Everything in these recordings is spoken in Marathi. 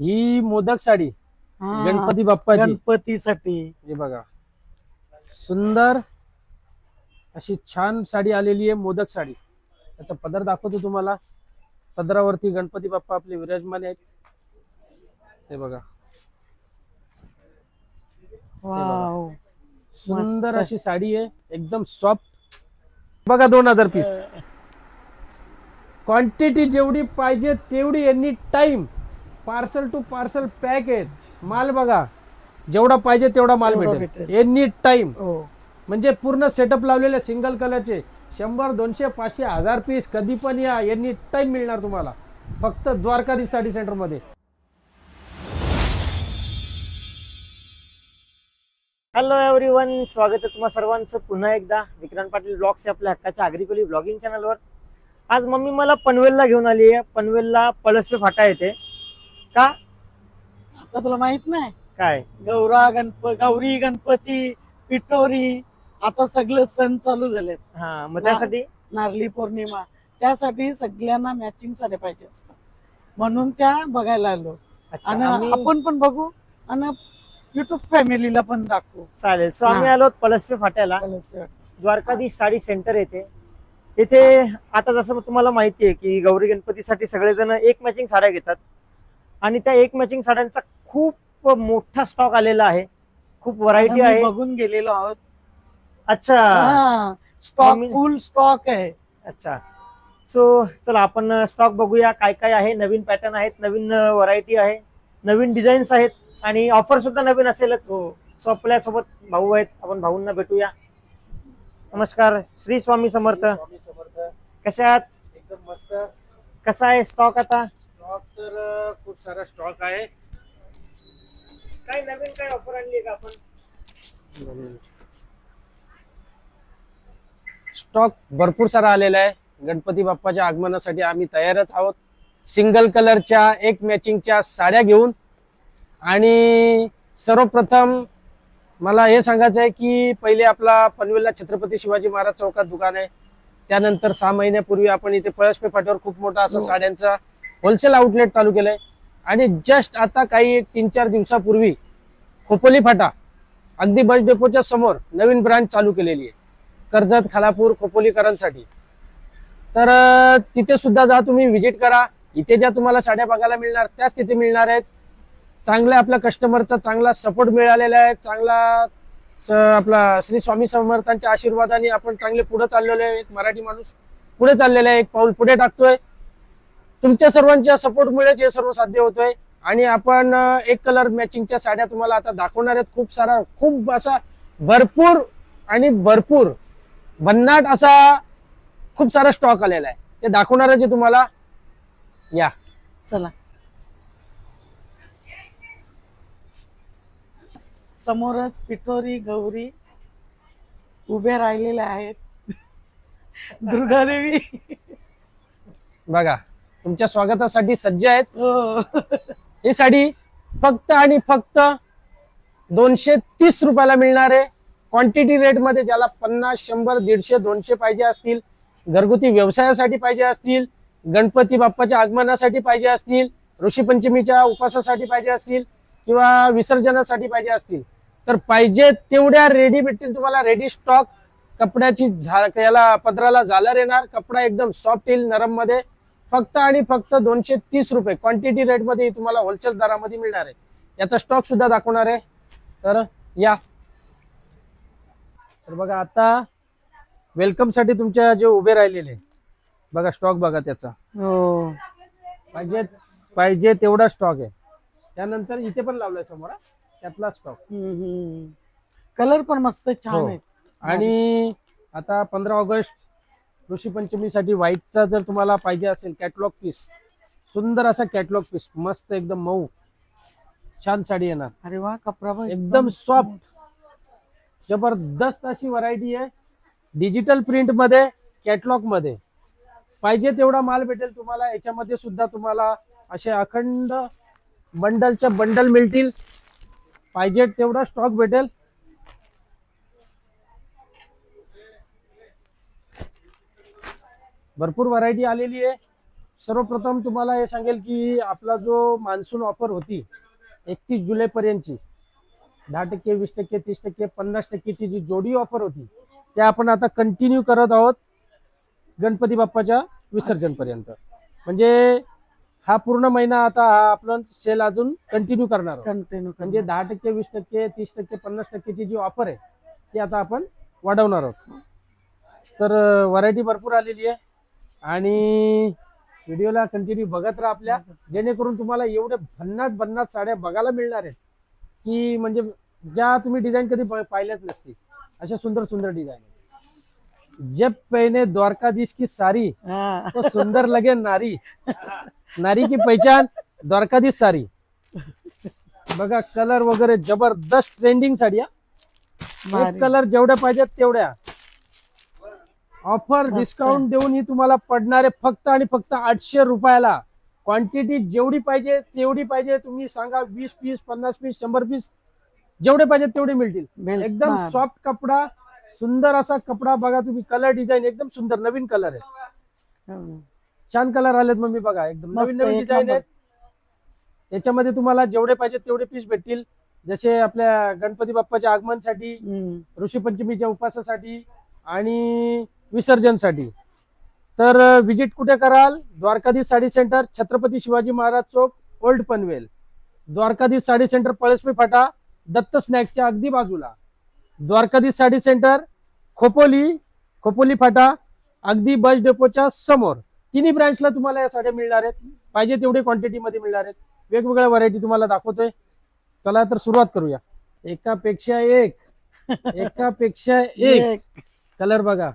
ही मोदक साडी हा, गणपती बाप्पाची. गणपतीसाठी. हे बघा. सुंदर अशी छान साडी आलेली आहे मोदक साडी. त्याचा पदर दाखवतो तुम्हाला. पदरावरती गणपती बाप्पा आपले विराजमान आहेत. हे बघा. वाव. सुंदर मस्त. अशी साडी आहे एकदम सॉफ्ट. बघा दोन हजार पीस. क्वांटिटी जेवढी पाहिजे तेवढी any time parcel to parcel pack आहेत. माल बघा जेवढा पाहिजे तेवढा माल तेवढा भेटेल. भेटेल. एनी टाइम हो. म्हणजे पूर्ण सेटअप लावलेले सिंगल कलरचे शंभर दोनशे पाचशे हजार पीस कधी पण या एनी टाइम मिळणार तुम्हाला. फक्त द्वारकाधीश साडी सेंटरमध्ये. हॅलो एव्हरीवन स्वागत आहे तुम्हा सर्वांचं. पुन्हा एकदा विक्रांत पाटील ब्लॉग्स या आपल्या हक्काच्या आग्रिकोली ब्लॉगिंग चॅनलवर आज मम्मी मला पनवेलला घेऊन आली आहे. पनवेलला पळसपे फाटा येते का? आता तुला माहीत नाही? काय? गौरा गणप गौरी गणपती पिठोरी आता सगळे सण चालू झालेत. हा मग त्यासाठी? नारळी पौर्णिमा त्यासाठी सगळ्यांना मॅचिंग साड्या पाहिजे असतात. म्हणून त्या बघायला आलो. अच्छा, आणि आम्ही- आपण पण बघू आणि युट्यूब फॅमिलीला पण दाखवू. चालेल. सो आम्ही हा. आलो पळसपे फाट्याला. मला असं वाटतं. द्वारकाधीश साडी सेंटर येते इथे आता जसं तुम्हाला माहिती आहे की गौरी गणपतीसाठी सगळेजण एक मॅचिंग साड्या घेतात. आणि त्या एक मॅचिंग साड्यांचा खूप मोठा स्टॉक आलेला आहे. खूप व्हरायटी आहे. बघून गेलेलो आहोत. अच्छा. स्टॉक फुल स्टॉक आहे. अच्छा. सो चला आपण स्टॉक बघूया काय काय आहे. नवीन पॅटर्न आहेत नवीन व्हरायटी आहे नवीन डिझाईन्स आहेत आणि ऑफर सुद्धा नवीन असेलच. हो. सो आपल्यासोबत भाऊ आहेत. आपण भाऊंना भेटूया. नमस्कार. श्री स्वामी समर्थ. स्वामी समर्थ. कशा आहात? एकदम मस्त. कसा आहे स्टॉक आता? स्टॉक तर खूप सारा स्टॉक आहे. काय नवीन काय ऑफर आणली का आपण? स्टॉक भरपूर सारा आलेला आहे. गणपती बाप्पाच्या आगमनासाठी आम्ही तयारच आहोत. सिंगल कलरच्या एक मॅचिंगच्या साड्या घेऊन. आणि सर्वप्रथम मला हे सांगायचं आहे की पहिले आपला पनवेलला छत्रपती शिवाजी महाराज चौकात दुकान आहे. त्यानंतर सहा महिन्यापूर्वी आपण इथे पळसपे फाट्यावर खूप मोठा असा हो. साड्यांचा होलसेल आउटलेट चालू केलंय. आणि जस्ट आता काही एक तीन चार दिवसापूर्वी खोपोली फाटा अगदी बस डेपोच्या समोर नवीन ब्रांच चालू केलेली आहे. कर्जत खालापूर खोपोलीकरांसाठी. तर तिथे सुद्धा जा तुम्ही व्हिजिट करा. इथे ज्या तुम्हाला साड्या बघायला मिळणार त्याच तिथे मिळणार आहेत. चांगल्या आपल्या कस्टमरचा चांगला सपोर्ट मिळालेला आहे. चांगला आपला श्री स्वामी समर्थांच्या आशीर्वादाने आपण चांगले पुढे चाललेलो आहे. एक मराठी माणूस पुढे चाललेला आहे. एक पाऊल पुढे टाकतोय. तुमच्या सर्वांच्या सपोर्टमुळेच हे सर्व साध्य होतोय. आणि आपण एक कलर मॅचिंगच्या साड्या तुम्हाला आता दाखवणार आहेत. खूप सारा खूप असा भरपूर आणि भरपूर भन्नाट असा खूप सारा स्टॉक आलेला आहे. ते दाखवणारच आहे तुम्हाला. या. चला. समोरच पिठोरी गौरी उभे राहिलेले आहेत. दुर्गादेवी. बघा. तुमच्या स्वागतासाठी सज्ज आहेत. हो. ही साडी फक्त आणि फक्त दोनशे तीस रुपयाला मिळणार आहे. क्वांटिटी रेटमध्ये ज्याला पन्नास शंभर दीडशे दोनशे पाहिजे असतील घरगुती व्यवसायासाठी पाहिजे असतील गणपती बाप्पाच्या आगमनासाठी पाहिजे असतील ऋषीपंचमीच्या उपवासासाठी पाहिजे असतील किंवा विसर्जनासाठी पाहिजे असतील तर पाहिजे तेवढ्या रेडी भेटतील तुम्हाला. रेडी स्टॉक कपड्याची झा याला पदराला झालर येणार. कपडा एकदम सॉफ्ट येईल नरममध्ये. फक्त आणि फक्त दोनशे तीस रुपये. क्वांटिटी रेटमध्ये तुम्हाला होलसेल दरामध्ये मिळणार आहे. याचा स्टॉक सुद्धा दाखवणार आहे. तर या. तर बघा आता वेलकमसाठी तुमच्या जे उभे राहिलेले बघा स्टॉक बघा त्याचा. हो. पाहिजे पाहिजे तेवढा स्टॉक आहे. त्यानंतर इथे पण लावलाय समोर हा, त्यातला स्टॉक कलर पण मस्त छान हो. आहेत आणि आता पंधरा ऑगस्ट ऋषीपंचमीसाठी व्हाईटचा जर तुम्हाला पाहिजे असेल कॅटलॉग पीस सुंदर असा कॅटलॉग पीस मस्त एकदम मऊ छान साडी येणार. अरे वा कपडा पण एकदम सॉफ्ट जबरदस्त अशी व्हरायटी आहे. डिजिटल प्रिंटमध्ये कॅटलॉगमध्ये. पाहिजे तेवढा माल भेटेल तुम्हाला. याच्यामध्ये सुद्धा तुम्हाला असे अखंड बंडलच्या बंडल मिळतील. पाहिजे तेवढा स्टॉक भेटेल. भरपूर व्हरायटी आलेली आहे. सर्वप्रथम तुम्हाला हे सांगेल की आपला जो मान्सून ऑफर होती एकतीस जुलै पर्यंतची दहा टक्के वीस टक्के तीस टक्के पन्नास टक्केची जी जोडी ऑफर होती ते आपण आता कंटिन्यू करत आहोत गणपती बाप्पाच्या विसर्जन पर्यंत. म्हणजे हा पूर्ण महिना आता हा आपण सेल अजून कंटिन्यू करणार आहोत. कंटिन्यू म्हणजे दहा टक्के वीस टक्के तीस टक्के पन्नास टक्केची जी ऑफर आहे ती आता आपण वाढवणार आहोत. तर व्हरायटी भरपूर आलेली आहे. आणि व्हिडिओला कंटिन्यू बघत राहा आपल्या. जेणेकरून तुम्हाला एवढे भन्नाट भन्नाट साड्या बघायला मिळणार आहेत. की म्हणजे ज्या तुम्ही डिझाईन कधी पाहिल्याच नसतील. अशा सुंदर सुंदर डिझाईन जब पहने द्वारकाधीश की सारी. तो सुंदर लगे नारी. नारी की पहचान द्वारकाधीश सारी. बघा कलर वगैरे जबरदस्त ट्रेंडिंग साडी. एक भारी. कलर जेवढ्या पाहिजेत तेवढ्या. ऑफर. डिस्काउंट देऊन ही तुम्हाला पडणारे फक्त आणि फक्त आठशे रुपयाला क्वांटिटी जेवढी पाहिजे तेवढी पाहिजे तुम्ही सांगा वीस पीस पन्नास पीस शंभर पीस जेवढे पाहिजेत तेवढे मिळतील एकदम हा. सॉफ्ट कपडा सुंदर असा कपडा बघा तुम्ही कलर डिझाईन एकदम सुंदर नवीन कलर आहे हम्म. छान कलर आलेत मम्मी बघा एकदम नवीन नवीन डिझाईन. आहेत याच्यामध्ये तुम्हाला जेवढे पाहिजे तेवढे पीस भेटतील जसे आपल्या गणपती बाप्पाच्या आगमनसाठी हम्म. ऋषीपंचमीच्या उपवासासाठी आणि विसर्जनसाठी. तर विजिट कुठे कराल? Dwarkadhish sari centre Chhatrapati Shivaji Maharaj Chowk old Panvel. Dwarkadhish sari centre Palaspe Phata Datta स्नॅकच्या अगदी बाजूला. द्वारकाधीश साडी सेंटर खोपोली खोपोली फाटा अगदी बस डेपोच्या समोर. तिन्ही ब्रँचला तुम्हाला या साड्या मिळणार आहेत. पाहिजे तेवढे क्वांटिटी मध्ये मिळणार आहेत. वेगवेगळ्या व्हरायटी तुम्हाला दाखवतोय. चला तर सुरुवात करूया. एकापेक्षा एक. एकापेक्षा एक. एक. कलर बघा.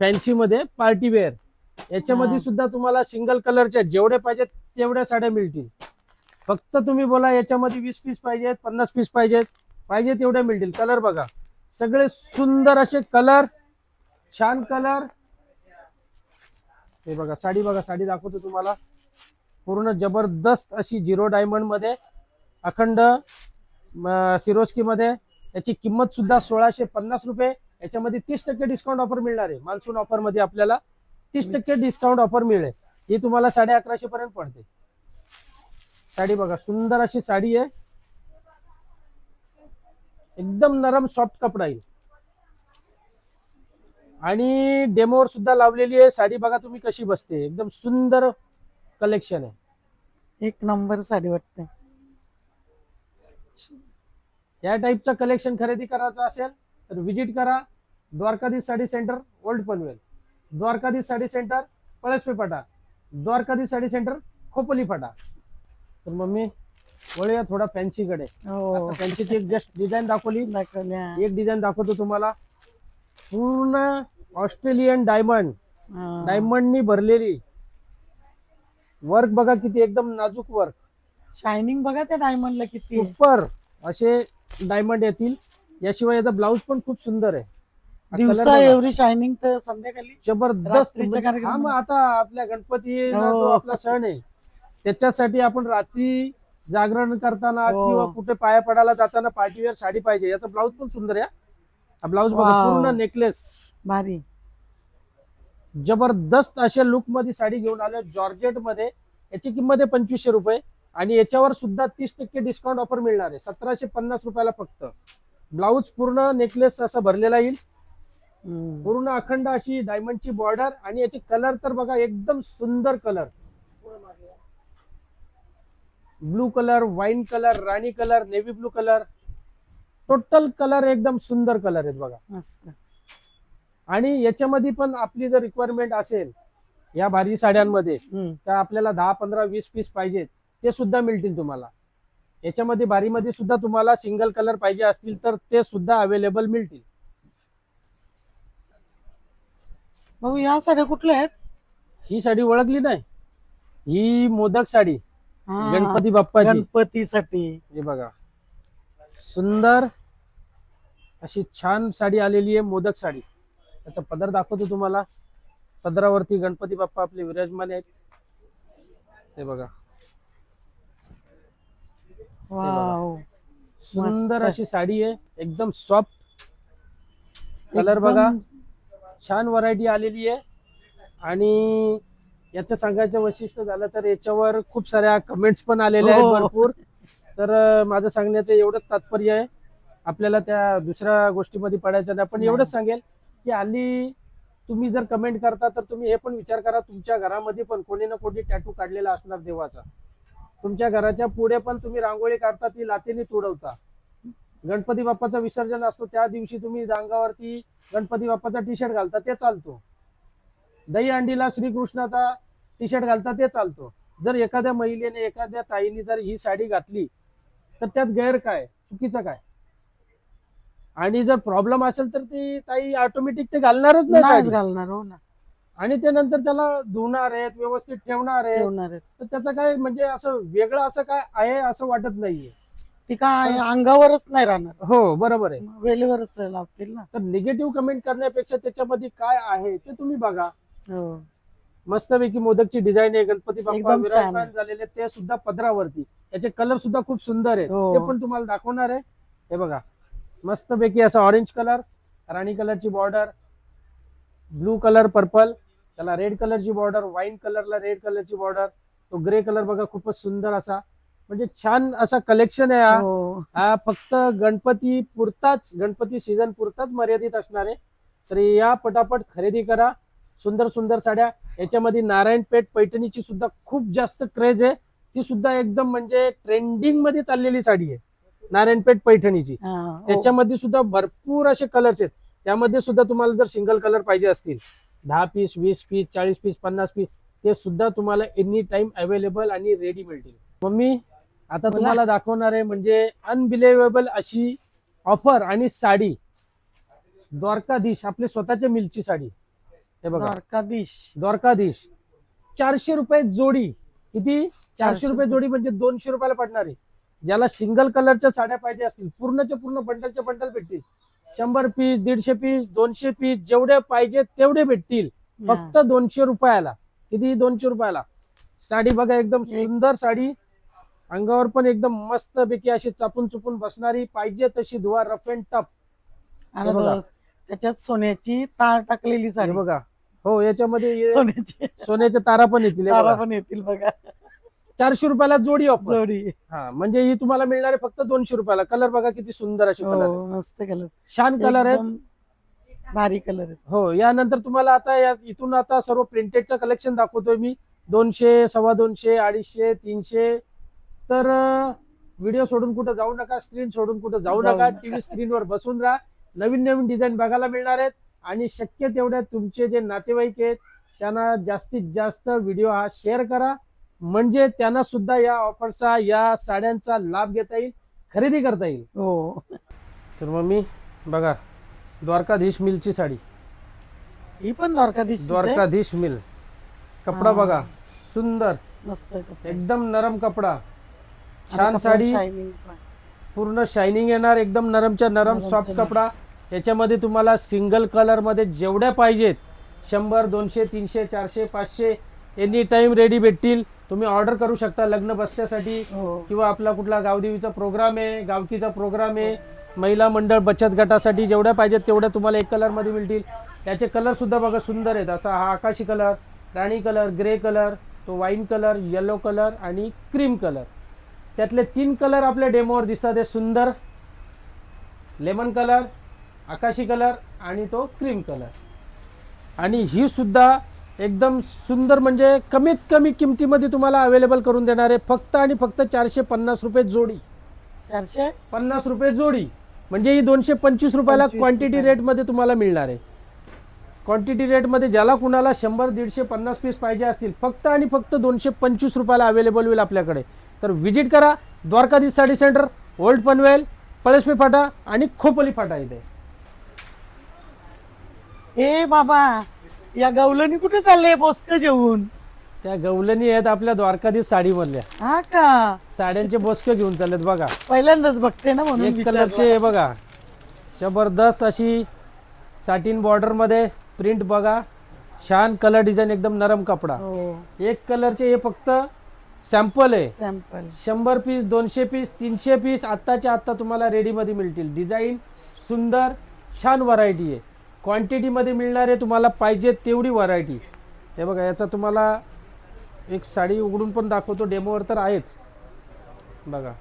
फॅन्सी मध्ये पार्टी वेअर. याच्यामध्ये. सुद्धा तुम्हाला सिंगल कलरच्या जेवढे पाहिजेत तेवढ्या साड्या मिळतील. फक्त तुम्ही बोला याच्यामध्ये वीस पीस पाहिजेत पन्नास पीस पाहिजेत. पाहिजे तेवढ्या मिळतील. कलर बघा. सगळे सुंदर असे कलर छान कलर. हे बघा साडी बघा साडी दाखवतो तुम्हाला. पूर्ण जबरदस्त अशी झिरो डायमंडमध्ये अखंड सिरोस्की मध्ये. याची किंमत सुद्धा सोळाशे पन्नास रुपये. याच्यामध्ये तीस टक्के डिस्काउंट ऑफर मिळणार आहे. मान्सून ऑफरमध्ये आपल्याला तीस टक्के डिस्काउंट ऑफर मिळेल. ही तुम्हाला साडे अकराशे पर्यंत पडते. साडी बघा सुंदर अशी साडी आहे. एकदम नरम सॉफ्ट कपडा येईल आणि डेमोवर सुद्धा लावलेली आहे. साडी बघा तुम्ही कशी बसते. एकदम सुंदर कलेक्शन आहे. एक नंबर साडी वाटते. या टाईपचं कलेक्शन खरेदी करायचं असेल तर व्हिजिट करा. Dwarkadhish sari centre old Panvel Dwarkadhish sari centre Palaspe Phata Dwarkadhish sari centre Khopoli Phata तर मम्मी वळूया थोडा फॅन्सीकडे हो. फॅन्सीची एक जस्ट डिझाईन दाखवली. एक डिझाईन दाखवतो तुम्हाला. पूर्ण ऑस्ट्रेलियन डायमंड हा. डायमंडनी भरलेली. वर्क बघा किती एकदम नाजूक वर्क शायनिंग बघा त्या डायमंडला किती. सुपर असे डायमंड येतील. याशिवाय याचा ब्लाऊज पण खूप सुंदर आहे दिवसा. एवढी शायनिंग तर संध्याकाळी जबरदस्त रात्रीच्या म्हणजे- कार्यक्रमात. हा मग आता आपल्या गणपती हो. आपला सण आहे त्याच्यासाठी आपण रात्री जागरण करताना हो. किंवा कुठे पाया पडायला जाताना पार्टीवेअर साडी पाहिजे याचा ब्लाऊज पण सुंदर आहे हा. हा ब्लाऊज बघा. पूर्ण नेकलेस भारी जबरदस्त अशा लुकमध्ये साडी घेऊन आलो जॉर्जेटमध्ये याची किंमत आहे पंचवीसशे रुपये आणि याच्यावर सुद्धा तीस टक्के डिस्काउंट ऑफर मिळणार आहे सतराशे पन्नास रुपयाला फक्त ब्लाऊज पूर्ण नेकलेस असा भरलेला येईल. पूर्ण अखंड अशी डायमंडची बॉर्डर आणि याचे कलर तर बघा एकदम सुंदर colour blue colour wine colour राणी colour navy blue colour total colour एकदम सुंदर कलर आहेत बघा. आणि याच्यामध्ये पण आपली जर रिक्वायरमेंट असेल या भारी साड्यांमध्ये. तर आपल्याला दहा पंधरा वीस पीस पाहिजेत. ते सुद्धा मिळतील तुम्हाला. याच्यामध्ये भारीमध्ये सुद्धा तुम्हाला सिंगल कलर पाहिजे असतील तर ते सुद्धा अवेलेबल मिळतील. भाऊ या साड्या कुठल्या आहेत? ही साडी ओळखली नाही. ही मोदक साडी हा. गणपती बाप्पाची. गणपतीसाठी. हे बघा. सुंदर अशी छान साडी आलेली आहे मोदक साडी. त्याचा पदर दाखवतो तुम्हाला. पदरावरती गणपती बाप्पा आपले विराजमान आहेत. हे बघा. वाव. सुंदर. अशी साडी आहे. एकदम सॉफ्ट कलर बघा. छान व्हरायटी आलेली आहे. आणि याचं सांगायचं वैशिष्ट्य झालं तर याच्यावर खूप साऱ्या कमेंट्स पण आलेल्या आहेत हो. भरपूर. तर माझं सांगण्याचं एवढंच तात्पर्य आहे. आपल्याला त्या दुसऱ्या गोष्टीमध्ये पडायचं नाही. पण. एवढंच सांगेल की हल्ली तुम्ही जर कमेंट करता तर तुम्ही हे पण विचार करा. तुमच्या घरामध्ये पण कोणी ना कोणी टॅटू काढलेला असणार देवाचा. तुमच्या घराच्या पुढे पण तुम्ही रांगोळी काढता ती लातीने तुडवता. गणपती बाप्पाचं विसर्जन असतो त्या दिवशी तुम्ही अंगावरती गणपती बाप्पाचा टी शर्ट घालता ते चालतो. दही अंडीला श्रीकृष्णाचा टी शर्ट घालता ते चालतो. जर एखाद्या महिलेने एखाद्या ताईने जर ही साडी घातली तर त्यात गैर काय? चुकीचं काय? आणि जर प्रॉब्लेम असेल तर ती ताई ऑटोमॅटिक ते घालणारच नाही. घालणार हो ना. आणि ते नंतर त्याला धुणार आहेत व्यवस्थित ठेवणार आहे ठेवणार आहेत. तर त्याचं काय म्हणजे असं वेगळं असं काय आहे असं वाटत नाहीये. ती काय अंगावरच नाही राहणार. हो बरोबर आहे. वेळेवरच लावतील ना. तर निगेटिव्ह कमेंट करण्यापेक्षा त्याच्यामध्ये काय आहे ते तुम्ही बघा. हो. मस्तपैकी मोदकची डिझाईन आहे गणपती बाप्पा एकदम छान विराजमान आहे. झालेले ते सुद्धा पदरावरती. याचे कलर सुद्धा खूप सुंदर आहेत. हो. ते पण तुम्हाला दाखवणार आहे. हे बघा. मस्तपैकी असा ऑरेंज कलर राणी कलरची बॉर्डर ब्लू कलर पर्पल त्याला रेड कलरची बॉर्डर वाईन कलरला रेड कलरची बॉर्डर तो ग्रे कलर बघा खूपच सुंदर असा. म्हणजे छान असा कलेक्शन आहे हा. हो. फक्त गणपती पुरताच गणपती सीझन पुरताच मर्यादित असणार आहे. तर या पटापट खरेदी करा. सुंदर सुंदर साड्या. याच्यामध्ये नारायणपेठ पैठणीची सुद्धा खूप जास्त क्रेज आहे. ती सुद्धा एकदम म्हणजे ट्रेंडिंगमध्ये चाललेली साडी आहे. नारायणपेठ पैठणीची. हा, हो. त्याच्यामध्ये सुद्धा भरपूर असे कलर्स आहेत. त्यामध्ये सुद्धा तुम्हाला जर सिंगल कलर पाहिजे असतील दहा पीस वीस पीस चाळीस पीस पन्नास पीस ते सुद्धा तुम्हाला एनी टाइम अवेलेबल आणि रेडी मिळतील. मम्मी आता. तुम्हाला दाखवणार आहे म्हणजे अनबिलेवेबल अशी ऑफर आणि साडी. द्वारकाधीश आपले स्वतःचे मिलची साडी. हे बघा. द्वारकाधीश. द्वारकाधीश. चारशे रुपये जोडी. किती? चारशे चारशे रुपये जोडी म्हणजे दोनशे रुपयाला पडणार आहे. ज्याला सिंगल कलरच्या साड्या पाहिजे असतील पूर्णच्या पूर्ण बंडलच्या बंडल भेटतील. शंभर पीस दीडशे पीस दोनशे पीस जेवढे पाहिजे तेवढे भेटतील. फक्त दोनशे रुपयाला. किती दोनशे रुपयाला. साडी बघा एकदम सुंदर साडी. अंगावर पण एकदम मस्त पैकी अशी चापून चुपून बसणारी पाहिजे तशी धुवा रफ अँड. तो- त्याच्यात सोन्याची तार टाकलेली साडी. बघा. हो याच्यामध्ये सोन्याची सोन्याच्या तारा पण येतील तारा. पण येतील बघा. चारशे रुपयाला जोडी ऑफर जोडी. हा म्हणजे ही तुम्हाला मिळणार आहे फक्त दोनशे रुपयाला. कलर बघा किती सुंदर असे कलर हो मस्त कलर छान कलर एकदम भारी कलर हो यानंतर तुम्हाला आता या इथून आता सर्व प्रिंटेडचं कलेक्शन दाखवतोय मी. दोनशे सव्वा दोनशे अडीचशे तीनशे. तर व्हिडिओ सोडून कुठं जाऊ नका स्क्रीन सोडून कुठं जाऊ जाऊ नका. नका. टीव्ही स्क्रीनवर बसून राहा. नवीन नवीन डिझाईन बघायला मिळणार आहेत. आणि शक्य तेवढ्या तुमचे जे नातेवाईक आहेत त्यांना जास्तीत जास्त व्हिडिओ हा शेअर करा. म्हणजे त्यांना सुद्धा या ऑफरचा या साड्यांचा लाभ घेता येईल खरेदी करता येईल. हो. तर मग मी बघा द्वारकाधीश मिलची साडी. ही पण द्वारकाधीश द्वारकाधीश मिल. कपडा. बघा सुंदर. मस्त कपडे. एकदम नरम कपडा. आणि छान कपडा साडी. shining पण. पूर्ण शायनिंग येणार एकदम नरमच्या नरम नरमच्या सॉफ्ट नरम. कपडा. याच्यामध्ये तुम्हाला सिंगल कलरमध्ये जेवढ्या पाहिजेत शंभर दोनशे तीनशे चारशे पाचशे एनी टाइम रेडी भेटतील. तुम्ही ऑर्डर करू शकता लग्न बसण्यासाठी. हो. किंवा आपला कुठला गावदेवीचा प्रोग्राम आहे गावकीचा प्रोग्राम आहे महिला मंडळ बचत गटासाठी जेवढ्या पाहिजेत तेवढ्या तुम्हाला एक कलरमध्ये मिळतील. त्याचे कलर सुद्धा बघा सुंदर आहेत. असा हा आकाशी कलर राणी कलर ग्रे कलर तो वाईन कलर येलो कलर आणि क्रीम कलर त्यातले तीन कलर आपल्या डेमोवर दिसतात. हे सुंदर लेमन कलर आकाशी कलर आणि तो क्रीम कलर आणि ही सुद्धा एकदम सुंदर म्हणजे कमीत कमी किमतीमध्ये तुम्हाला अवेलेबल करून देणार आहे. फक्त आणि फक्त चारशे पन्नास रुपये जोडी. चारशे? पन्नास रुपये जोडी. म्हणजे ही दोनशे पंचवीस रुपयाला 25 क्वांटिटी. रेटमध्ये तुम्हाला मिळणार आहे. क्वांटिटी रेटमध्ये ज्याला कुणाला शंभर दीडशे पन्नास पीस पाहिजे असतील फक्त आणि फक्त दोनशे पंचवीस रुपयाला अवेलेबल होईल आपल्याकडे. तर व्हिजिट करा. द्वारकाधीश साडी सेंटर ओल्ड पनवेल पळसपी फाटा आणि खोपोली फाटा इथे. ए बाबा या गवलनी कुठे चालले बोसक जेवून? त्या गवलनी आहेत आपल्या द्वारकाधीश साडीमधल्या. हा का? साड्यांचे बोसके घेऊन चाललेत बघा. पहिल्यांदाच बघते ना म्हणून एक विचारलं. कलरचे हे बघा. जबरदस्त अशी साटीन बॉर्डरमध्ये प्रिंट बघा. छान कलर डिझाईन एकदम नरम कपडा. हो. एक कलरचे हे फक्त सॅम्पल आहे. सॅम्पल शंभर पीस दोनशे पीस तीनशे पीस आत्ताच्या आत्ता तुम्हाला रेडीमध्ये मिळतील. डिझाईन सुंदर छान व्हरायटी आहे. क्वांटिटीमध्ये मिळणार आहे तुम्हाला पाहिजे तेवढी व्हरायटी हे बघा याचा तुम्हाला एक साडी उघडून पण दाखवतो. डेमोवर तर आहेच. बघा.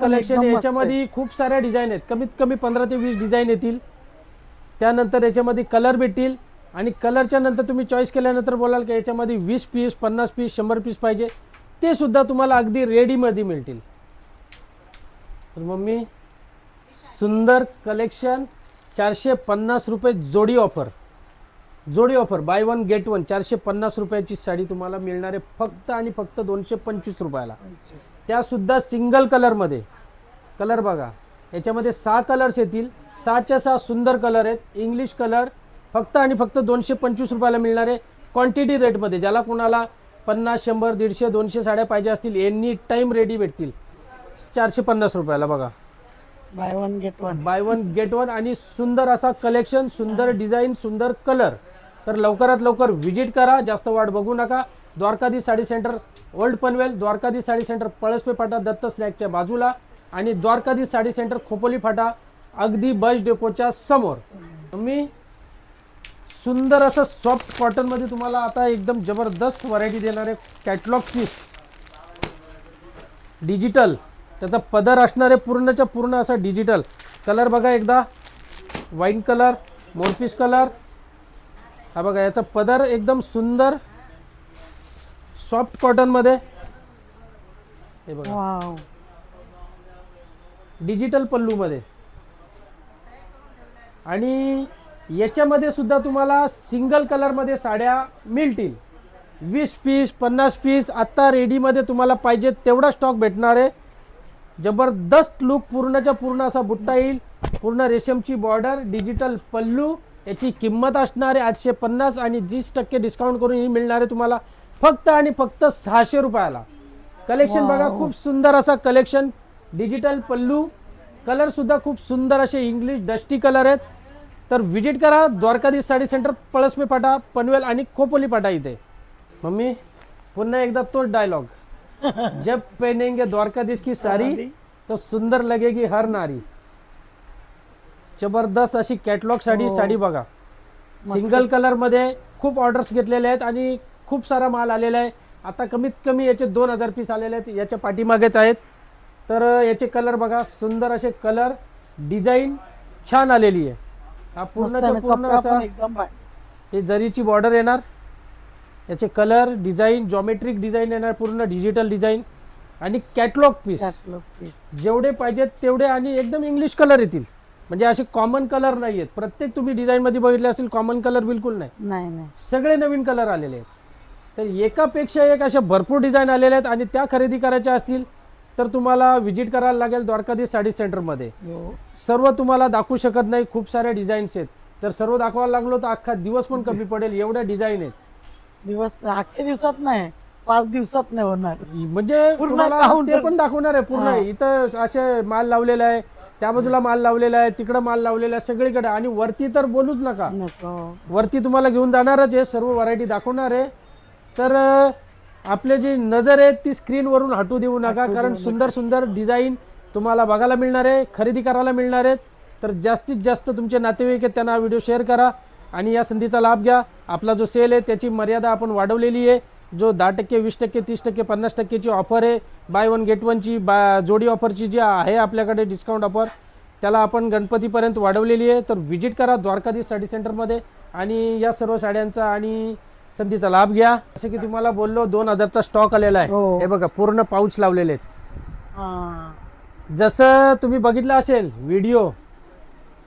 कलेक्शन. याच्यामध्ये खूप साऱ्या डिझाईन आहेत. कमीत कमी पंधरा ते वीस डिझाईन येतील. त्यानंतर याच्यामध्ये कलर भेटतील. आणि कलरच्या नंतर तुम्ही चॉईस केल्यानंतर बोलाल की याच्यामध्ये वीस पीस पन्नास पीस शंभर पीस पाहिजे. ते सुद्धा तुम्हाला अगदी रेडीमध्ये मिळतील. तर मम्मी सुंदर कलेक्शन चारशे पन्नास रुपये जोडी ऑफर जोडी offer buy one get one चारशे पन्नास रुपयाची साडी तुम्हाला मिळणार आहे फक्त आणि फक्त दोनशे पंचवीस रुपयाला. त्यासुद्धा सिंगल कलरमध्ये कलर बघा. याच्यामध्ये सहा कलर्स येतील. सहाच्या सहा सुंदर कलर आहेत. इंग्लिश कलर फक्त आणि फक्त दोनशे पंचवीस रुपयाला मिळणार आहे क्वांटिटी रेटमध्ये ज्याला कोणाला पन्नास शंभर दीडशे दोनशे साड्या पाहिजे असतील एनी टाईम रेडी भेटतील. चारशे पन्नास रुपयाला बघा. Buy one get one buy one get one आणि सुंदर असा कलेक्शन सुंदर डिझाईन सुंदर कलर तर लवकरात लवकर व्हिजिट करा जास्त वाट बघू नका. Dwarkadhish sari centre old Panvel Dwarkadhish sari centre Palaspe Phata Datta स्नॅकच्या बाजूला. आणि द्वारकाधी साडी सेंटर खोपोली फाटा अगदी बस डेपोच्या समोर. मी सुंदर असं सॉफ्ट कॉटनमध्ये तुम्हाला आता एकदम जबरदस्त व्हरायटी देणार आहे कॅटलॉग पीस डिजिटल त्याचा पदर असणार पूर्णच्या पूर्ण असा डिजिटल कलर बघा एकदा. वाईन कलर मोरपीस कलर हा बघा याचा पदर एकदम सुंदर. सॉफ्ट कॉटनमध्ये हे बघा. वाव डिजिटल पल्लूमध्ये आणि याच्यामध्ये सुद्धा तुम्हाला सिंगल कलरमध्ये साड्या मिळतील. वीस पीस पन्नास पीस आत्ता रेडीमध्ये तुम्हाला पाहिजे तेवढा स्टॉक भेटणार आहे. जबरदस्त लुक पूर्णच्या पूर्ण असा बुट्टा येईल. पूर्ण रेशमची बॉर्डर डिजिटल पल्लू. याची किंमत असणार आहे आठशे पन्नास आणि वीस टक्के डिस्काउंट करून ही मिळणार आहे तुम्हाला फक्त आणि फक्त सहाशे रुपयाला. कलेक्शन बघा खूप सुंदर असा कलेक्शन डिजिटल पल्लू. कलर सुद्धा खूप सुंदर असे इंग्लिश डस्टी कलर आहेत. तर विजिट करा द्वारकाधीश साडी सेंटर पळसमे फाटा पनवेल आणि खोपोली फाटा इथे. मम्मी पुन्हा एकदा तोच डायलॉग जब पहनेंगे द्वारकाधीश की साड़ी तो सुंदर लगेगी हर नारी। जबरदस्त अशी कॅटलॉग साडी हो. साडी बघा। सिंगल कलरमध्ये खूप ऑर्डर्स घेतलेले आहेत आणि खूप सारा माल आलेला आहे. आता कमीत कमी याचे दोन हजार पीस आलेले आहेत याच्या पाठीमागेच आहेत. तर याचे कलर बघा सुंदर असे कलर डिझाईन छान आलेली आहे. हा पूर्ण कपडा असा. हे जरीची बॉर्डर येणार. याचे कलर डिझाईन जॉमेट्रिक डिझाईन येणार पूर्ण डिजिटल डिझाईन आणि कॅटलॉग पीस Catalog piece. जेवढे पाहिजेत तेवढे आणि एकदम इंग्लिश कलर येतील. म्हणजे असे कॉमन कलर नाही आहेत प्रत्येक तुम्ही डिझाईन मध्ये बघितले असतील कॉमन कलर बिलकुल नाही. नाही नाही. सगळे नवीन कलर आलेले आहेत. तर एकापेक्षा एक अशा भरपूर डिझाईन आलेले आहेत आणि त्या खरेदी करायच्या असतील तर तुम्हाला व्हिजिट करायला लागेल द्वारकाधीश साडी सेंटरमध्ये हो. सर्व तुम्हाला दाखवू शकत नाही खूप साऱ्या डिझाईन्स आहेत. तर सर्व दाखवायला लागलो तर अख्खा दिवस पण कमी पडेल एवढ्या डिझाईन आहेत. दिवस अख्खे दिवसात नाही पाच दिवसात नाही होणार. म्हणजे पूर्ण तुम्हाला counter. पण दाखवणार आहे पूर्ण. हा. इथं असे माल लावलेला आहे त्या बाजूला माल लावलेला आहे तिकडं माल लावलेला आहे सगळीकडे. आणि वरती तर बोलूच नका. नको. वरती तुम्हाला घेऊन जाणारच आहे सर्व व्हरायटी दाखवणार आहे. तर अं, आपले जी नजर आहे ती स्क्रीनवरून हटू देऊ नका कारण सुंदर सुंदर डिझाईन तुम्हाला बघायला मिळणार आहे खरेदी करायला मिळणार आहेत. तर जास्तीत जास्त तुमचे नातेवाईक आहेत त्यांना व्हिडिओ शेअर करा. आणि या संधीचा लाभ घ्या. आपला जो सेल आहे त्याची मर्यादा आपण वाढवलेली आहे. जो दहा टक्के वीस टक्के तीस टक्के पन्नास टक्केची ऑफर आहे बाय वन गेट वनची बा जोडी ऑफरची जी आहे आपल्याकडे डिस्काउंट ऑफर त्याला आपण गणपतीपर्यंत वाढवलेली आहे. तर व्हिजिट करा द्वारकाधीश साडी सेंटरमध्ये आणि या सर्व साड्यांचा आणि संधीचा लाभ घ्या. जसं की तुम्हाला बोललो दोन हजारचा स्टॉक आलेला आहे. हो. हे बघा पूर्ण पाऊच लावलेले आहेत. जसं तुम्ही बघितलं असेल व्हिडिओ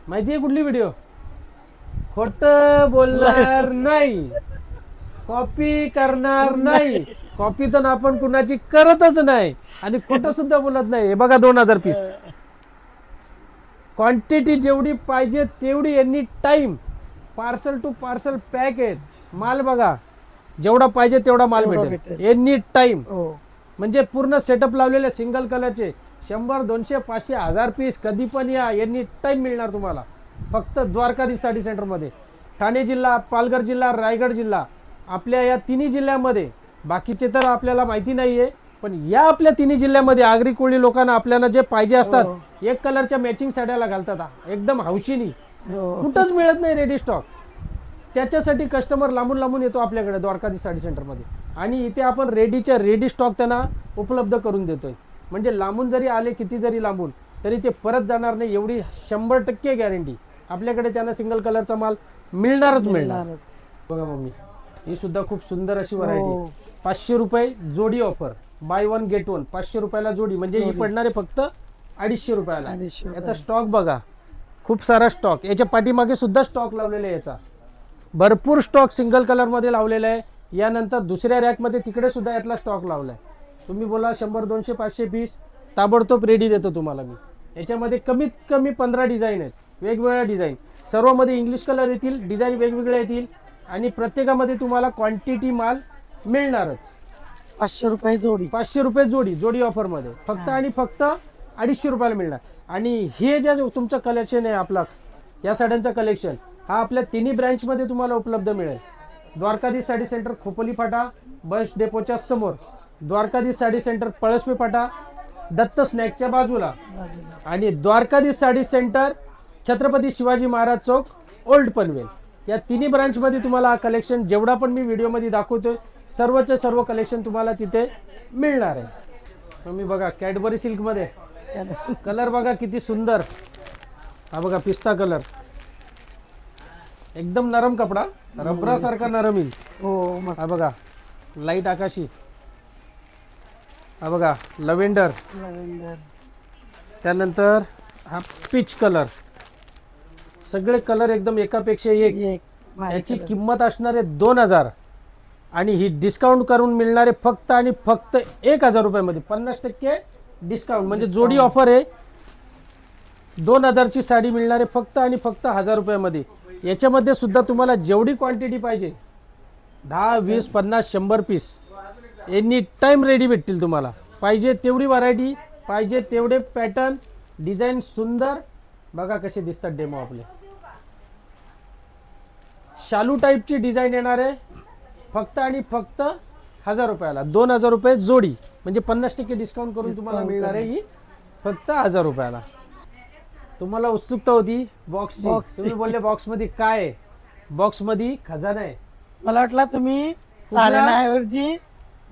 माहिती आहे कुठली व्हिडिओ खोट बोलणार नाही. कॉपी करणार नाही. कॉपी तर आपण कुणाची करतच नाही. आणि खोटं सुद्धा बोलत नाही. हे बघा दोन हजार पीस क्वांटिटी जेवढी पाहिजे तेवढी any time parcel to parcel pack आहेत. माल बघा. जेवढा पाहिजे तेवढा माल भेटेल. एनी टाइम हो. म्हणजे पूर्ण सेटअप लावलेले सिंगल कलरचे शंभर दोनशे पाचशे हजार पीस कधी पण या. यांनी टाइम मिळणार तुम्हाला. फक्त द्वारकाधीश साडी सेंटरमध्ये ठाणे जिल्हा पालघर जिल्हा रायगड जिल्हा. आपल्या या तिन्ही जिल्ह्यामध्ये बाकीचे तर आपल्याला माहिती नाहीये पण या आपल्या तिन्ही जिल्ह्यामध्ये आगरी कोळी लोकांना आपल्याला जे पाहिजे असतात एक कलरच्या मॅचिंग साड्याला घालतात. हा. एकदम हौशीनी हो. कुठंच मिळत नाही रेडी स्टॉक त्याच्यासाठी कस्टमर लांबून लांबून येतो आपल्याकडे द्वारकाधी साडी सेंटरमध्ये आणि इथे आपण रेडीच्या रेडी स्टॉक त्यांना उपलब्ध करून देतोय. म्हणजे लांबून जरी आले किती जरी लांबून तरी ते परत जाणार नाही एवढी शंभर टक्के गॅरंटी आपल्याकडे त्यांना सिंगल कलरचा माल मिळणारच मिळणार. मिळणारच. बघा मम्मी ही सुद्धा खूप सुंदर अशी हो. व्हरायटी पाचशे रुपये जोडी offer buy one get one पाचशे रुपयाला जोडी. म्हणजे ही. पडणारे फक्त अडीचशे रुपयाला. याचा. स्टॉक बघा. खूप सारा स्टॉक याच्या पाठीमागे सुद्धा स्टॉक लावलेला आहे याचा. भरपूर स्टॉक सिंगल कलरमध्ये लावलेला आहे. यानंतर दुसऱ्या रॅकमध्ये तिकडे सुद्धा यातला स्टॉक लावलाय. तुम्ही बोला शंभर दोनशे पाचशे पीस ताबडतोब रेडी देतो तुम्हाला मी. याच्यामध्ये कमीत कमी पंधरा डिझाईन आहेत. वेगवेगळ्या डिझाईन. सर्वमध्ये इंग्लिश कलर येतील डिझाईन वेगवेगळे येतील आणि प्रत्येकामध्ये तुम्हाला क्वांटिटी माल मिळणारच. पाचशे रुपये जोडी. पाचशे रुपये जोडी जोडी ऑफरमध्ये फक्त आणि फक्त अडीचशे रुपयाला मिळणार. आणि हे जे तुमचं कलेक्शन आहे आपला या साड्यांचं कलेक्शन हा आपल्या तिन्ही ब्रँचमध्ये तुम्हाला उपलब्ध मिळेल. द्वारकाधीश साडी सेंटर खोपोली फाटा बस डेपोच्या समोर. द्वारकाधीश साडी सेंटर पळसपे फाटा दत्त स्नॅकच्या बाजूला. बाजूला. आणि द्वारकाधीश साडी सेंटर छत्रपती शिवाजी महाराज चौक ओल्ड पनवेल. या तिन्ही ब्रांचमध्ये तुम्हाला हा कलेक्शन जेवढा पण मी व्हिडिओमध्ये दाखवतोय सर्वचे सर्व कलेक्शन तुम्हाला तिथे मिळणार आहे. तुम्ही बघा कॅडबरी सिल्कमध्ये कलर बघा किती सुंदर. हा बघा पिस्ता कलर एकदम नरम कपडा रबरासारखा नरम येईल. हो हा बघा लाइट आकाशी. हा बघा लव्हेंडर लव्हेंडर त्यानंतर हा पीच कलर सगळे कलर एकदम एकापेक्षा एक. एक. भारी याची color. किंमत असणार आहे दोन हजार. आणि ही डिस्काउंट करून मिळणारे फक्त आणि फक्त एक हजार रुपयामध्ये. पन्नास टक्के डिस्काउंट म्हणजे जोडी ऑफर आहे. दोन हजारची साडी मिळणारे फक्त आणि फक्त हजार रुपयामध्ये. याच्यामध्ये सुद्धा तुम्हाला जेवढी क्वांटिटी पाहिजे दहा वीस पन्नास शंभर पीस एनी टाईम रेडी भेटतील तुम्हाला. पाहिजे तेवढी व्हरायटी पाहिजे तेवढे पॅटर्न डिझाईन सुंदर. बघा कसे दिसतात डेमो आपले. शालू टाईपची डिझाईन येणार आहे. फक्त आणि फक्त हजार रुपयाला. दोन हजार रुपये जोडी. म्हणजे पन्नास टक्के डिस्काउंट करून तुम्हाला मिळणार आहे ही फक्त हजार रुपयाला. तुम्हाला उत्सुकता होती बॉक्स Box. तुम्ही बोलले बॉक्समध्ये काय आहे? बॉक्समध्ये खजाना आहे. मला वाटलं तुम्ही साड्यांऐवजी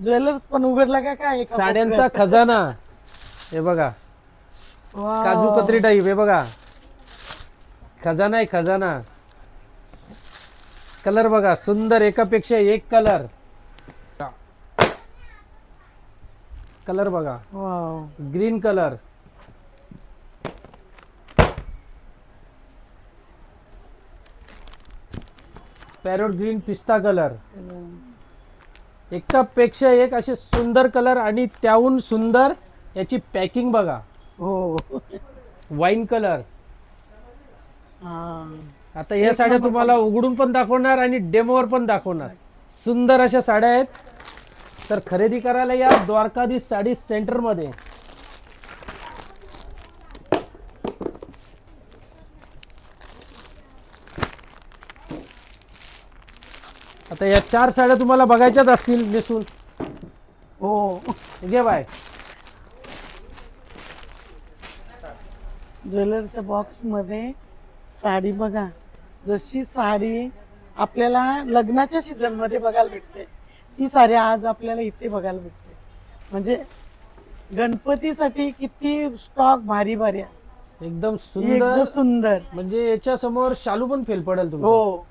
ज्वेलर्स पण उघडला का काय? एका साड्यांचा कोपऱ्यात? खजाना. हे बघा. Wow. काजू कतरी टाईप हे बघा. खजाना आहे खजाना. कलर बघा सुंदर एकापेक्षा एक कलर. कलर बघा. Green colour. पॅरोट ग्रीन पिस्ता कलर. एकापेक्षा एक असे सुंदर कलर आणि त्याहून सुंदर याची पॅकिंग बघा. हो. Wine colour. हा. आता या साड्या तुम्हाला उघडून पण दाखवणार आणि डेमोवर पण दाखवणार. सुंदर अशा साड्या आहेत. तर खरेदी करायला या द्वारकाधीश साडी सेंटरमध्ये. आता या चार साड्या तुम्हाला बघायच्याच असतील नेसून. हो. घे बाय. ज्वेलरच्या बॉक्समध्ये साडी बघा. जशी साडी आपल्याला लग्नाच्या सीझनमध्ये बघायला भेटते ती साडी आज आपल्याला इथे बघायला भेटते. म्हणजे गणपतीसाठी किती स्टॉक भारी भारी आहे. एकदम एकदम सुंदर. सुंदर म्हणजे याच्या समोर शालू पण फेल पडेल तुम्ही हो.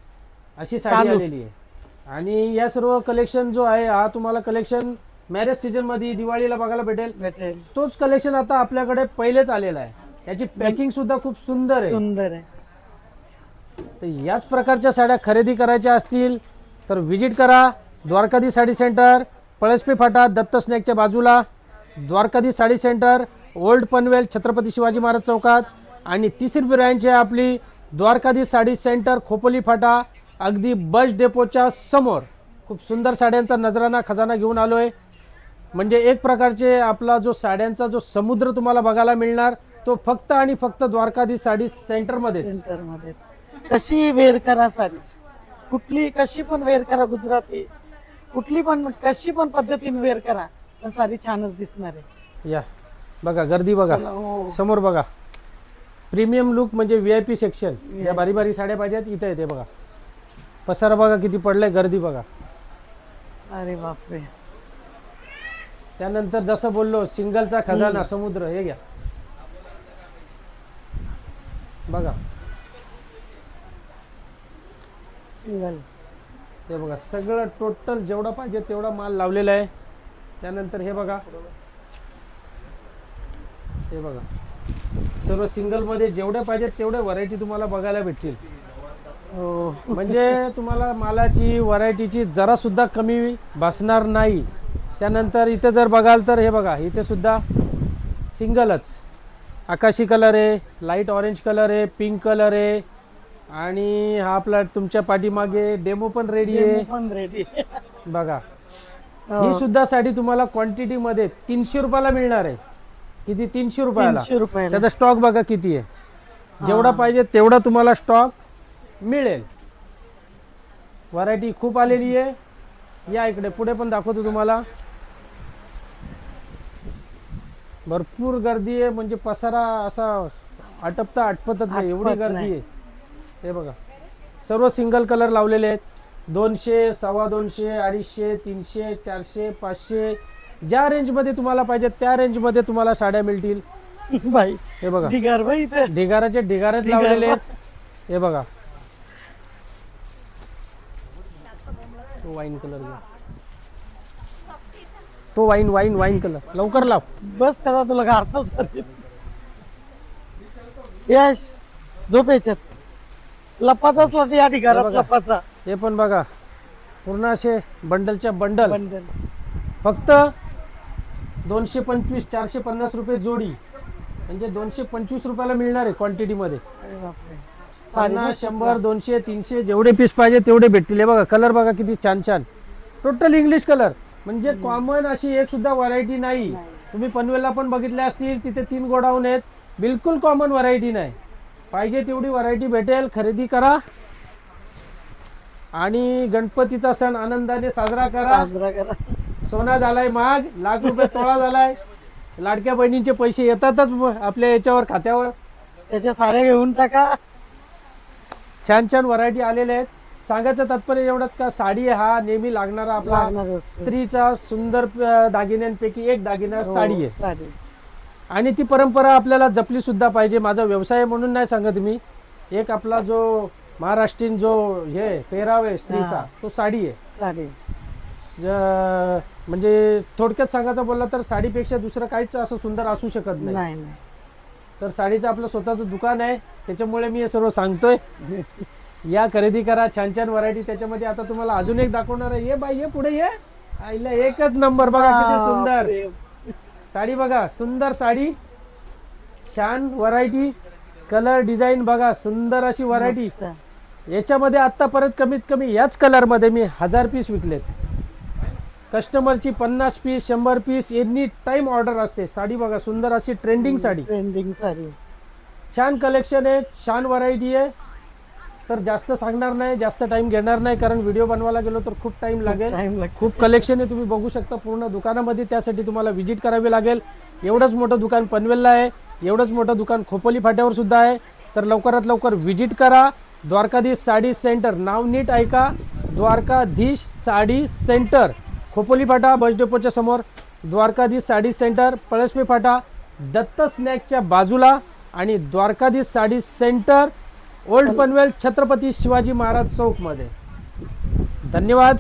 अशी साडी चालू. आलेली आहे. आणि या सर्व कलेक्शन जो आहे हा तुम्हाला कलेक्शन मॅरेज सीजनमध्ये दिवाळीला बघायला भेटेल. भेटेल. तोच कलेक्शन आता आपल्याकडे पहिलेच आलेला आहे. याची पॅकिंग सुद्धा खूप सुंदर आहे. सुंदर आहे. तर याच प्रकारच्या साड्या खरेदी करायच्या असतील तर व्हिजिट करा द्वारकाधी साडी सेंटर पळसपे फाटा दत्त स्नॅकच्या बाजूला. द्वारकाधी साडी सेंटर ओल्ड पनवेल छत्रपती शिवाजी महाराज चौकात. आणि तिसरी ब्रँच आहे आपली द्वारकाधी साडी सेंटर खोपोली फाटा अगदी बस डेपोच्या समोर. खूप सुंदर साड्यांचा नजराना खजाना घेऊन आलो आहे म्हणजे एक प्रकारचे आपला जो साड्यांचा जो समुद्र तुम्हाला बघायला मिळणार तो फक्त आणि फक्त द्वारकाधी साडी सेंटरमध्ये सेंटरमध्ये कशी वेअर करा साडी? कुठली कशी पण वेअर करा गुजराती. कुठली पण कशी पण पद्धतीने वेअर करा पण साडी छानच दिसणार आहे. या. बघा गर्दी बघा. चला, हो समोर बघा. प्रीमियम लुक म्हणजे व्ही आय पी सेक्शन या भारी भारी साड्या पाहिजेत इथं येते बघा. पसारा बघा किती पडलाय गर्दी बघा. अरे बापरे. त्यानंतर जसं बोललो सिंगलचा खजाना समुद्र हे घ्या. बघा. सिंगल हे बघा सगळं टोटल जेवढा पाहिजे तेवढा माल लावलेला आहे. त्यानंतर हे बघा. हे बघा. सर्व सिंगलमध्ये जेवढे पाहिजे तेवढे व्हरायटी तुम्हाला बघायला भेटतील. म्हणजे तुम्हाला मालाची व्हरायटीची जरासुद्धा कमी भासणार नाही. त्यानंतर इथे जर बघाल तर हे बघा इथे सुद्धा सिंगलच आकाशी कलर आहे लाइट ऑरेंज कलर आहे पिंक कलर आहे. आणि हा आपला तुमच्या पाठीमागे डेमो पण रेडी आहे. पण रेडी बघा. ही. सुद्धा साडी तुम्हाला क्वांटिटी मध्ये तीनशे रुपयाला मिळणार आहे. किती? तीनशे रुपयाला. रुपयाला. त्याचा स्टॉक बघा किती आहे. जेवढा पाहिजे तेवढा तुम्हाला स्टॉक मिळेल. व्हरायटी खूप आलेली आहे. या इकडे पुढे पण दाखवतो तुम्हाला. भरपूर गर्दी आहे. म्हणजे पसारा असा आटपता आटपतच नाही. एवढी गर्दी. आहे. हे बघा. सर्व सिंगल कलर लावलेले आहेत. दोनशे सव्वा दोनशे अडीचशे तीनशे चारशे पाचशे. ज्या रेंजमध्ये तुम्हाला पाहिजे त्या रेंजमध्ये तुम्हाला साड्या मिळतील. बाई हे बघा. ढिगार बाई इथे. ढिगाराचे ढिगारेच ढिगार लावलेले आहेत. हे बघा. तो वाईन कलर घ्या तो वाईन वाईन वाईन कलर लवकर लाव. बस कसा तुला घालतो सर. यश झोप याच्यात. लपाचाच ला या ढिगारात बघा. लपाचा. हे पण बघा. पूर्ण असे बंडलच्या बंडल. बंडल. फक्त दोनशे पंचवीस चारशे पन्नास रुपये जोडी. म्हणजे दोनशे पंचवीस रुपयाला मिळणार आहे क्वांटिटीमध्ये अरे बापरे. साडी पन्नास शंभर दोनशे तीनशे जेवढे पीस पाहिजे तेवढे भेटतील. हे बघा कलर बघा किती छान छान. टोटल इंग्लिश कलर म्हणजे कॉमन अशी एक सुद्धा व्हरायटी नाही. तुम्ही पनवेलला पण बघितल्या असतील तिथे तीन गोडाऊन आहेत. बिलकुल कॉमन व्हरायटी नाही. पाहिजे तेवढी व्हरायटी भेटेल. खरेदी करा. आणि गणपतीचा सण आनंदाने साजरा करा. साजरा करा. सोना झालाय महाग लाख रुपये तोळा झालाय. लाडक्या बहिणींचे पैसे येतातच आपल्या याच्यावर खात्यावर. त्याच्या साड्या घेऊन टाका. छान छान व्हरायटी आलेल्या आहेत. सांगायचं तात्पर्य एवढंच का साडी हा नेहमी लागणारा आपला लागणार वस्तू स्त्रीचा सुंदर अं, दागिन्यांपैकी एक दागिना हो, साडी आहे. साडी. आणि ती परंपरा आपल्याला जपली सुद्धा पाहिजे. माझा व्यवसाय म्हणून नाही सांगत मी. एक आपला जो महाराष्ट्रीयन जो हे पेहराव आहे स्त्रीचा. तो साडी आहे. साडी. म्हणजे थोडक्यात सांगायचं बोललं तर साडीपेक्षा दुसरं काहीच असं सुंदर असू शकत नाही. तर साडीचं आपलं स्वतःचं दुकान आहे. त्याच्यामुळे मी हे सर्व सांगतोय. या खरेदी करा. छान छान व्हरायटी त्याच्यामध्ये आता तुम्हाला अजून एक दाखवणार आहे. ये बाई ये पुढे ये. आईला एकच नंबर बघा किती सुंदर. साडी बघा सुंदर साडी. छान व्हरायटी कलर डिझाईन बघा सुंदर अशी व्हरायटी. याच्यामध्ये आतापर्यंत कमीत कमी याच कलरमध्ये मी हजार पीस विकलेत. कस्टमरची पन्नास पीस शंभर पीस एनी टाइम ऑर्डर असते. साडी बघा सुंदर अशी ट्रेंडिंग साडी. ट्रेंडिंग साडी. छान कलेक्शन आहे छान व्हरायटी आहे. तर जास्त सांगणार नाही जास्त टाइम घेणार नाही कारण व्हिडिओ बनवायला गेलो तर खूप टाइम लागेल. टाइम खूप कलेक्शन आहे तुम्ही बघू शकता पूर्ण दुकानामध्ये. त्यासाठी तुम्हाला व्हिजिट करावी लागेल. एवढंच मोठं दुकान पनवेलला आहे. एवढंच मोठं दुकान खोपोली फाट्यावर सुद्धा आहे. तर लवकरात लवकर व्हिजिट करा. द्वारकाधीश साडी सेंटर नाव नीट ऐका. द्वारकाधीश साडी सेंटर खोपोली फाटा बस डेपोच्या समोर. द्वारकाधीश साडी सेंटर पळसपे फाटा दत्त स्नॅकच्या बाजूला. आणि द्वारकाधीश साडी सेंटर ओल्ड पनवेल छत्रपती शिवाजी महाराज चौकमध्ये. धन्यवाद.